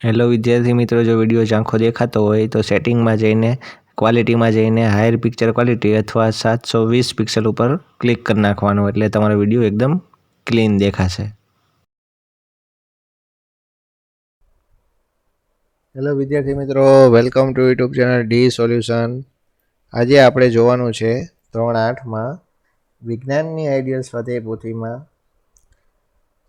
Hello વિદ્યાર્થી મિત્રો, જો વીડિયો ઝાંખો દેખાતો હોય તો સેટિંગમાં જઈને ક્વોલિટીમાં જઈને હાયર પિક્ચર ક્વોલિટી અથવા સાતસો વીસ પિક્સલ ઉપર ક્લિક કરી નાખવાનું. એટલે તમારો વીડિયો એકદમ ક્લીન દેખાશે. હેલો વિદ્યાર્થી મિત્રો welcome to YouTube channel D solution આજે આપણે જોવાનું છે ધોરણ આઠમાં વિજ્ઞાનની આઈડિયલ્સ વધે પોથીમાં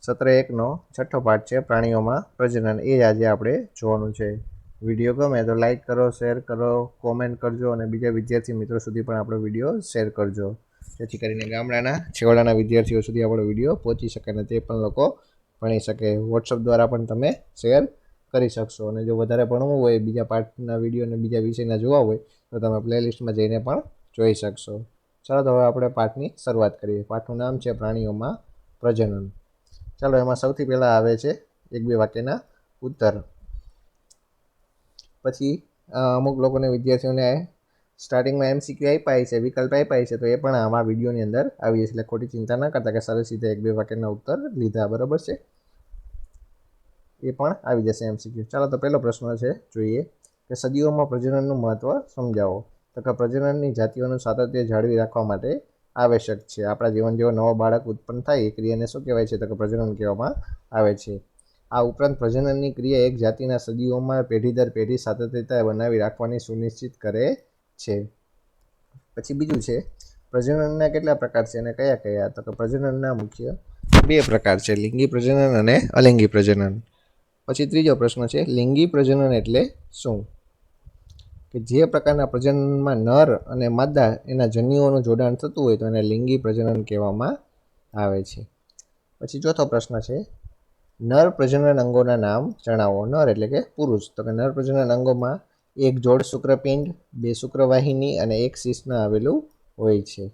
સત્ર એકનો છઠ્ઠો પાઠ છે, પ્રાણીઓમાં પ્રજનન. એ જ આજે આપણે જોવાનું છે. વીડિયો ગમે તો લાઇક કરો, શેર કરો, કોમેન્ટ કરજો અને બીજા વિદ્યાર્થી મિત્રો સુધી પણ આપણો વીડિયો શેર કરજો. જેથી કરીને ગામડાના, છેવાડાના વિદ્યાર્થીઓ સુધી આપણો વીડિયો પહોંચી શકે અને તે પણ લોકો ભણી શકે. વોટ્સઅપ દ્વારા પણ તમે શેર કરી શકશો. અને જો વધારે ભણવું હોય, બીજા પાઠના વીડિયો અને બીજા વિષયના જોવા હોય, તો તમે પ્લેલિસ્ટમાં જઈને પણ જોઈ શકશો. ચાલો તો હવે આપણે પાઠની શરૂઆત કરીએ. પાઠનું નામ છે પ્રાણીઓમાં પ્રજનન. ચાલો, એમાં સૌથી પહેલાં આવે છે એક બે વાક્યના ઉત્તર. પછી અમુક લોકોને વિદ્યાર્થીઓને સ્ટાર્ટિંગમાં એમસીક્યુ આપ્યા છે વિકલ્પ આપ્યા છે તો એ પણ આમાં વિડીયોની અંદર આવી જશે. એટલે ખોટી ચિંતા ન કરતા કે સરસ રીતે એક બે વાક્યના ઉત્તર લીધા, બરાબર છે? એ પણ આવી જશે એમસીક્યુ ચાલો, તો પહેલો પ્રશ્ન છે, જોઈએ કે સદીઓમાં પ્રજનનનું મહત્ત્વ સમજાવો. તો કે પ્રજનનની જાતિઓનું સાતત્ય જાળવી રાખવા માટે આવશ્યક છે. આપણા જીવન જેવો નવો બાળક ઉત્પન્ન થાય એ ક્રિયાને શું કહેવાય છે? તો કે પ્રજનન કહેવામાં આવે છે. આ ઉપરાંત પ્રજનનની ક્રિયા એક જાતિના સદીઓમાં પેઢી દર પેઢી સાતત્યતા બનાવી રાખવાની સુનિશ્ચિત કરે છે. પછી બીજું છે, પ્રજનનના કેટલા પ્રકાર છે અને કયા કયા? તો કે પ્રજનનના મુખ્ય બે પ્રકાર છે, લિંગી પ્રજનન અને અલિંગી પ્રજનન. પછી ત્રીજો પ્રશ્ન છે, લિંગી પ્રજનન એટલે શું? કે જે પ્રકારના પ્રજનનમાં નર અને માદા એના જન્યુઓનું જોડાણ થતું હોય તો એને લિંગી પ્રજનન કહેવામાં આવે છે. પછી ચોથો પ્રશ્ન છે, નર પ્રજનન અંગોના નામ જણાવો. નર એટલે કે પુરુષ. તો કે નર પ્રજનન અંગોમાં એક જોડ શુક્રપિંડ, બે શુક્રવાહિની અને એક શિશ્ન આવેલું હોય છે.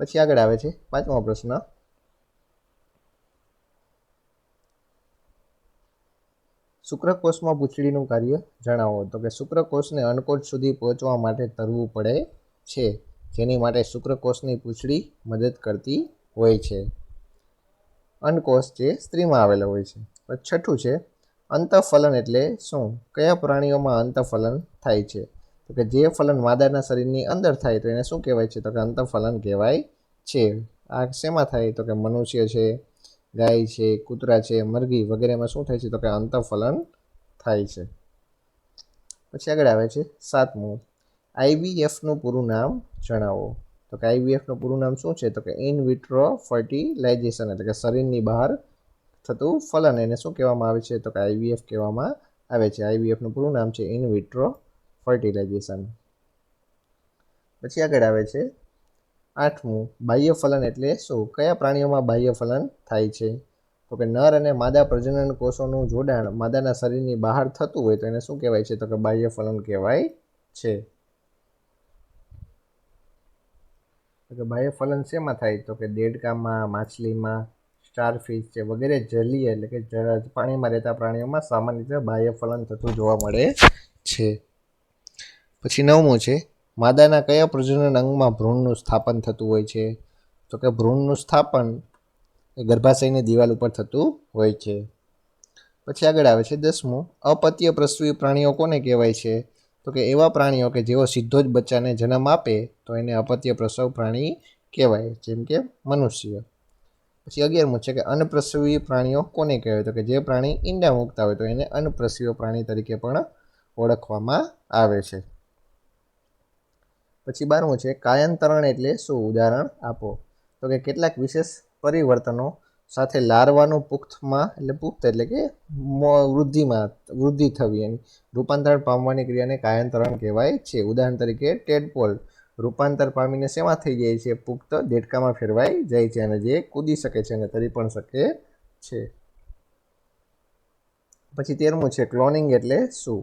પછી આગળ આવે છે પાંચમો પ્રશ્ન શુક્રકોષમાં પૂંછડીનું કાર્ય જણાવો. તો કે શુક્રકોષને અંડકોષ સુધી પહોંચવા માટે તરવું પડે છે, જેની માટે શુક્રકોષની પૂંછડી મદદ કરતી હોય છે. અન્નકોષ જે સ્ત્રીમાં આવેલો હોય છે. છઠ્ઠું છે, અંતઃફલન એટલે શું? કયા પ્રાણીઓમાં અંતઃફલન થાય છે? તો કે જે ફલન માદાના શરીરની અંદર થાય તો એને શું કહેવાય છે? તો કે અંતઃફલન કહેવાય છે. આ શેમાં થાય? તો કે મનુષ્ય છે ગાય છે, કૂતરા છે, મરઘી વગેરેમાં શું થાય છે તો કે અંતઃફલન થાય છે. પછી આગળ આવે છે સાતમું. આઈવીએફનું પૂરું નામ જણાવો. તો કે આઈવીએફનું પૂરું નામ શું છે? તો કે ઇન વિટ્રો ફર્ટિલાઇઝેશન એટલે કે શરીરની બહાર થતું ફલન. એને શું કહેવામાં આવે છે? તો કે આઈવીએફ કહેવામાં આવે છે. આઈવીએફનું પૂરું નામ છે ઇન વિટ્રો ફર્ટિલાઇઝેશન પછી આગળ આવે છે આઠમું બાહ્ય ફલન એટલે શું? કયા પ્રાણીઓમાં બાહ્ય ફલન થાય છે? તો કે નર અને માદા પ્રજનન કોષોનું જોડાણ માદાના શરીરની બહાર થતું હોય તો એને શું કહેવાય છે? તો કે બાહ્ય ફલન કહેવાય છે. તો કે બાહ્ય ફલન શેમાં થાય? તો કે દેડકામાં, માછલીમાં, સ્ટારફિશ છે, વગેરે જલીય એટલે કે પાણીમાં રહેતા પ્રાણીઓમાં સામાન્ય રીતે બાહ્ય ફલન થતું જોવા મળે છે. પછી નવમું છે માદાના કયા પ્રજનન અંગમાં ભ્રૂણનું સ્થાપન થતું હોય છે? તો કે ભ્રૂણનું સ્થાપન એ ગર્ભાશયની દિવાલ ઉપર થતું હોય છે. પછી આગળ આવે છે દસમું. અપત્ય પ્રસવી પ્રાણીઓ કોને કહેવાય છે? તો કે એવા પ્રાણીઓ કે જેઓ સીધો જ બચ્ચાને જન્મ આપે તો એને અપત્ય પ્રસવ પ્રાણી કહેવાય, જેમ કે મનુષ્ય. પછી અગિયારમું છે કે અનપ્રસવી પ્રાણીઓ કોને કહેવાય? તો કે જે પ્રાણી ઈંડા મૂકતા હોય તો એને અનપ્રસવીય પ્રાણી તરીકે પણ ઓળખવામાં આવે છે. પછી બારમું છે કાયાંતરણ એટલે શું? ઉદાહરણ આપો. તો કે કેટલાક વિશેષ પરિવર્તનો સાથે લારવાનું પુખ્તમાં એટલે પુખ્ત એટલે કે વૃદ્ધિમાં, વૃદ્ધિ થવી એની રૂપાંતરણ પામવાની ક્રિયાને કાયાંતરણ કહેવાય છે. ઉદાહરણ તરીકે ટેડપોલ રૂપાંતર પામીને શેમાં થઈ જાય છે? પુખ્ત દેડકામાં ફેરવાઈ જાય છે અને જે કૂદી શકે છે અને તરી પણ શકે છે. પછી તેરમું છે ક્લોનિંગ એટલે શું?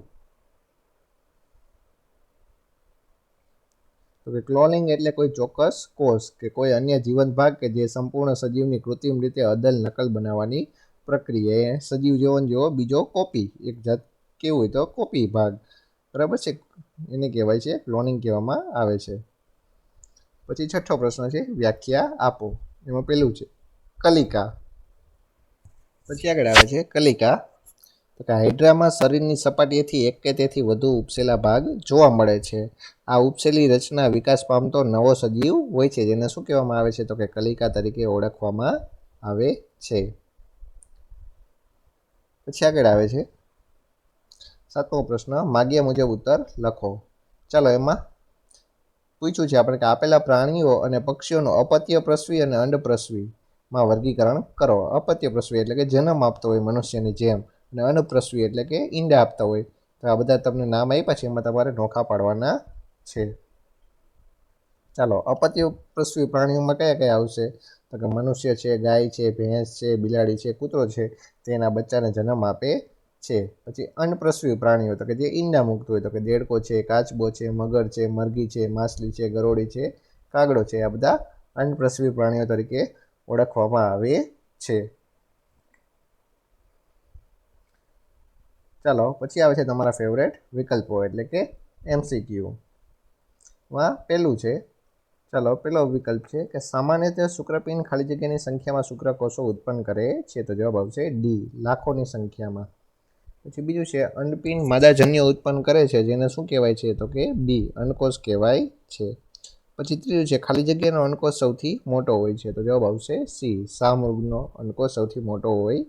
તો કે ક્લોનિંગ એટલે કોઈ ચોક્કસ કોષ કે કોઈ અન્ય જીવંત ભાગ કે જે સંપૂર્ણ સજીવની કૃત્રિમ રીતે અદલ નકલ બનાવવાની પ્રક્રિયા સજીવ જીવન જેવો બીજો કોપી, એક જાત કેવું હોય તો કોપી ભાગ. બરાબર છે? એને કહેવાય છે, ક્લોનિંગ કહેવામાં આવે છે. પછી છઠ્ઠો પ્રશ્ન છે, વ્યાખ્યા આપો. એમાં પેલું છે, કલિકા. પછી આગળ આવે છે, કલિકા. તો કે હાઇડ્રામાં શરીરની સપાટીએથી એક કે તેથી વધુ ઉપસેલા ભાગ જોવા મળે છે. આ ઉપસેલી રચના વિકાસ પામતો નવો સજીવ હોય છે, જેને શું કહેવામાં આવે છે? તો કે કલિકા તરીકે ઓળખવામાં આવે છે. પછી આગળ આવે છે. સાતમો પ્રશ્ન, માગ્યા મુજબ ઉત્તર લખો. ચાલો એમાં પૂછ્યું છે આપણે કે આપેલા પ્રાણીઓ અને પક્ષીઓનું અપત્ય પ્રસવી અને અંડપ્રસવીમાં વર્ગીકરણ કરો. અપત્ય પ્રસવી એટલે કે જન્મ આપતો હોય મનુષ્યની જેમ. અને અનુપ્રસવી એટલે કે ઈંડા આપતા હોય. તો આ બધા તમને નામ આપ્યા છે, એમાં તમારે નોખા પાડવાના છે. ચાલો અપત્ય પ્રસવી પ્રાણીઓમાં કયા કયા આવશે? તો કે મનુષ્ય છે, ગાય છે, ભેંસ છે, બિલાડી છે, કૂતરો છે તેના બચ્ચાને જન્મ આપે છે. પછી અનપ્રસવી પ્રાણીઓ, તો કે જે ઈંડા મૂકતું હોય, તો કે દેડકો છે, કાચબો છે, મગર છે, મરઘી છે, માછલી છે, ગરોળી છે, કાગડો છે. આ બધા અનપ્રસવી પ્રાણીઓ તરીકે ઓળખવામાં આવે છે. ચાલો, પછી આવે છે તમારા ફેવરેટ વિકલ્પો, એટલે કે એમસીક્યુ માં પહેલું છે. ચાલો, પેલો વિકલ્પ છે કે સામાન્યતઃ શુક્રપિંડ ખાલી જગ્યાની સંખ્યામાં શુક્રકોષો ઉત્પન્ન કરે છે. તો જવાબ આવશે ડી લાખોની સંખ્યામાં. પછી બીજું છે અંડપિંડ માદાજન્ય ઉત્પન્ન કરે છે, જેને શું કહેવાય છે? તો કે બી અંડકોષ કહેવાય છે. પછી ત્રીજું છે, ખાલી જગ્યાનો અંડકોષ સૌથી મોટો હોય છે. તો જવાબ આવશે સી સામૃગનો અંડકોષ સૌથી મોટો હોય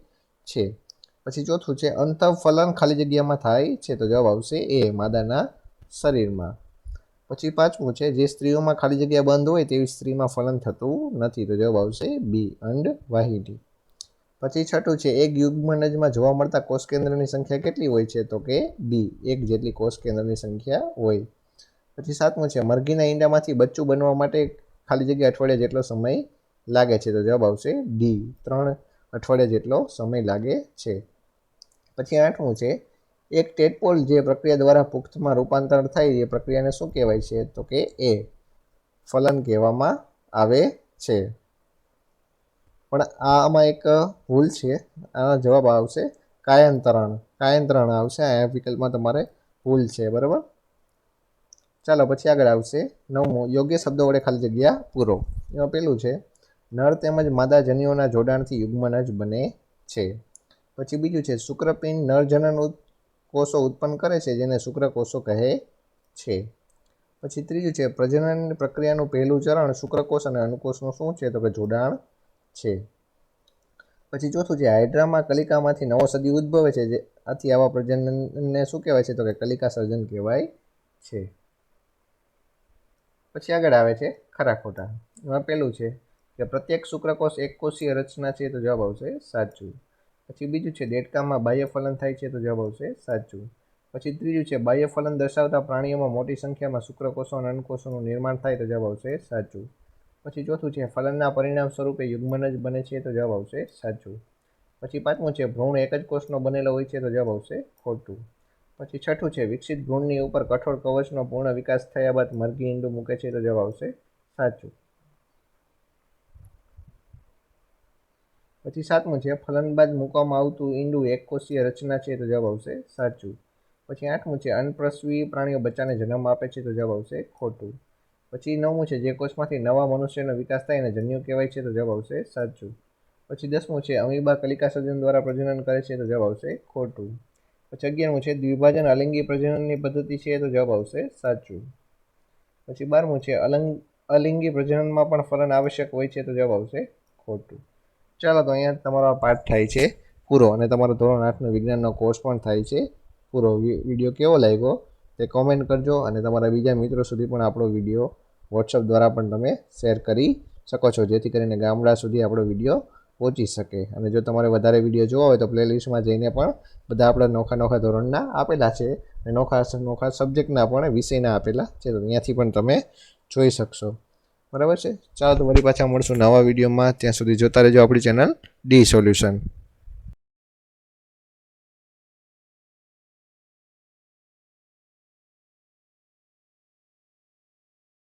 છે. પછી ચોથું છે, અંતઃફલન ખાલી જગ્યામાં થાય છે તો જવાબ આવશે એ, માદાના શરીરમાં. પછી પાંચમું છે, જે સ્ત્રીઓમાં ખાલી જગ્યા બંધ હોય તેવી સ્ત્રીમાં ફલન થતું નથી તો જવાબ આવશે બી, અંડ વાહિની. પછી છઠ્ઠું છે, એક યુગ્મનજમાં જોવા મળતા કોષ કેન્દ્રની સંખ્યા કેટલી હોય છે તો કે બી, એક જેટલી કોષ કેન્દ્રની સંખ્યા હોય. પછી સાતમું છે, મરઘીના ઈંડામાંથી બચ્ચું બનવા માટે ખાલી જગ્યા અઠવાડિયા જેટલો સમય લાગે છે તો જવાબ આવશે ડી, ત્રણ અઠવાડિયા જેટલો સમય લાગે છે. પછી આઠમું છે? એક ટેટપોલ જે પ્રક્રિયા દ્વારા પુખ્તમાં રૂપાંતર થાય એ પ્રક્રિયાને શું કહેવાય છે? તો કે એ ફલન કહેવામાં આવે છે. પણ આમાં એક ભૂલ છે. આનો જવાબ આવશે કાયંતરણ. કાયંતરણ આવશે. આ વિકલ્પમાં તમારે ભૂલ છે, બરાબર? ચાલો, પછી આગળ આવશે નવમું. યોગ્ય શબ્દો વડે ખાલી જગ્યા પૂરો. એમાં પેલું છે નર તેમજ માદા જન્યુઓના જોડાણથી જ બને છે. પછી બીજું છે, શુક્રપિંડ નરજનન કોષો ઉત્પન્ન કરે છે, જેને શુક્રકોષો કહે છે. પછી ત્રીજું છે, પ્રજનન પ્રક્રિયાનું પહેલું ચરણ શુક્રકોષ અને અનુકોષનું શું છે? તો કે જોડાણ છે. પછી ચોથું છે હાઇડ્રામાં કલિકામાંથી નવો સદી ઉદ્ભવે છે, જે આથી આવા પ્રજનનને શું કહેવાય છે? તો કે કલિકા સર્જન કહેવાય છે. પછી આગળ આવે છે, ખરા ખોટા. એમાં પહેલું છે કે પ્રત્યેક શુક્રકોષ એક કોષીય રચના છે, તો જવાબ આવશે સાચું. પછી બીજું છે, દેડકામાં બાહ્ય ફલન થાય છે તો જવાબ આવશે સાચું. પછી ત્રીજું છે બાહ્ય ફલન દર્શાવતા પ્રાણીઓમાં મોટી સંખ્યામાં શુક્રકોષો અને અન્નકોષોનું નિર્માણ થાય તો જવાબ આવશે સાચું. પછી ચોથું છે, ફલનના પરિણામ સ્વરૂપે યુગ્મન જ બને છે તો જવાબ આવશે સાચું. પછી પાંચમું છે, ભ્રૂણ એક જ કોષનો બનેલો હોય છે તો જવાબ આવશે ખોટું. પછી છઠ્ઠું છે, વિકસિત ભ્રૂણની ઉપર કઠોળ કવચનો પૂર્ણ વિકાસ થયા બાદ મરઘી ઈંડું મૂકે છે તો જવાબ આવશે સાચું. પછી સાતમું છે, ફલન બાદ મૂકવામાં આવતું ઈંડું એક કોષીય રચના છે, તો જવાબ આવશે સાચું. પછી આઠમું છે, અનપ્રસવી પ્રાણીઓ બચ્ચાને જન્મ આપે છે, તો જવાબ આવશે ખોટું. પછી નવમું છે, જે કોષમાંથી નવા મનુષ્યનો વિકાસ થાય એને જન્યુ કહેવાય છે, તો જવાબ આવશે સાચું. પછી દસમું છે, અમીબા કલિકા સર્જન દ્વારા પ્રજનન કરે છે, તો જવાબ આવશે ખોટું. પછી અગિયારમું છે, દ્વિભાજન અલિંગી પ્રજનનની પદ્ધતિ છે, તો જવાબ આવશે સાચું. પછી બારમું છે અલંગ અલિંગી પ્રજનનમાં પણ ફલન આવશ્યક હોય છે, તો જવાબ આવશે ખોટું. ચાલો તો અહીંયા તમારો પાઠ થાય છે પૂરો અને તમારો ધોરણ આઠનો વિજ્ઞાનનો કોર્સ પણ થાય છે. પૂરો વીડિયો કેવો લાગ્યો? તે કોમેન્ટ કરજો અને તમારા બીજા મિત્રો સુધી પણ આપણો વીડિયો વોટ્સઅપ દ્વારા પણ તમે શેર કરી શકો છો, જેથી કરીને ગામડા સુધી આપણો વીડિયો પહોંચી શકે. અને જો તમારે વધારે વીડિયો જોવા હોય તો પ્લેલિસ્ટમાં જઈને પણ બધા આપણા નોખા નોખા ધોરણના આપેલા છે અને નોખા નોખા સબ્જેક્ટના પણ વિષયના આપેલા છે. તો ત્યાંથી પણ તમે જોઈ શકશો. બરાબર છે? ચાલો તો વળી પાછા મળશું નવા વિડીયોમાં. ત્યાં સુધી જોતા રહેજો આપણી ચેનલ ડી સોલ્યુશન.